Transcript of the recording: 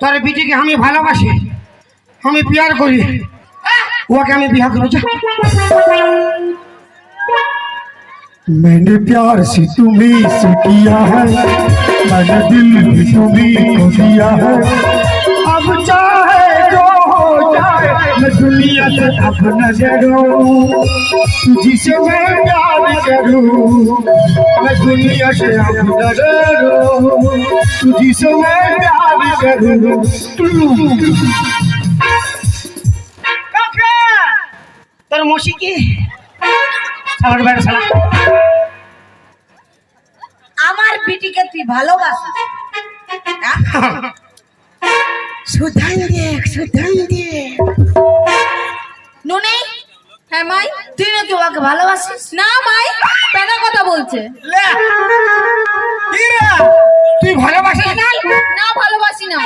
তোর বিটিকে আমি ভালোবাসি আমি বিয়ার করি ওকে আমি বিয়া করবো যা। मैंने प्यार से तुम्हें से किया है मैंने दिल भी तुम्हीं को दिया है अब चाहे जो हो जाए मैं दुनिया से अब न डरूं तुझसे मैं प्यार करूं मैं दुनिया से अब न डरूं तुझसे मैं प्यार करूं তোর মসি কি? আমার বিটিকে তুই ভালোবাসিস। হ্যাঁ? সুধান দেখ সুধান দেখ নুনি হ্যাঁ মাই তুই নাকি ওকে ভালোবাসিস? না মাই পেনা কথা বলছে। তুই ভালোবাসিস? না No.